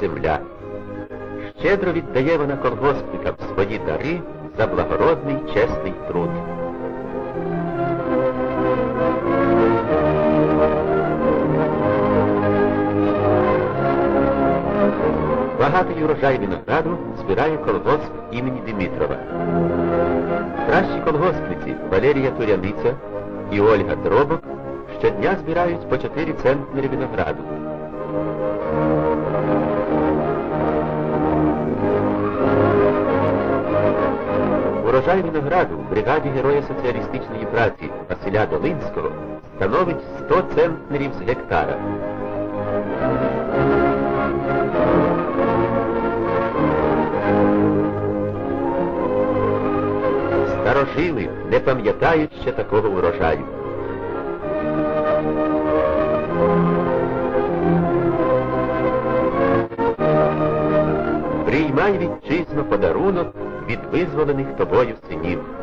земля. Щедро віддає вона колгоспникам свої дари за благородний чесний труд. Багатий урожай винограду збирає колгосп імені Димитрова. Кращі колгоспниці Валерія Туряниця і Ольга Дробок щодня збирають по 4 центнери винограду. Урожай винограду в бригаді Героя соціалістичної праці Василя Долинського становить 100 центнерів з гектара. Старожили не пам'ятають ще такого урожаю. Приймай вітчизно подарунок від визволених тобою синів.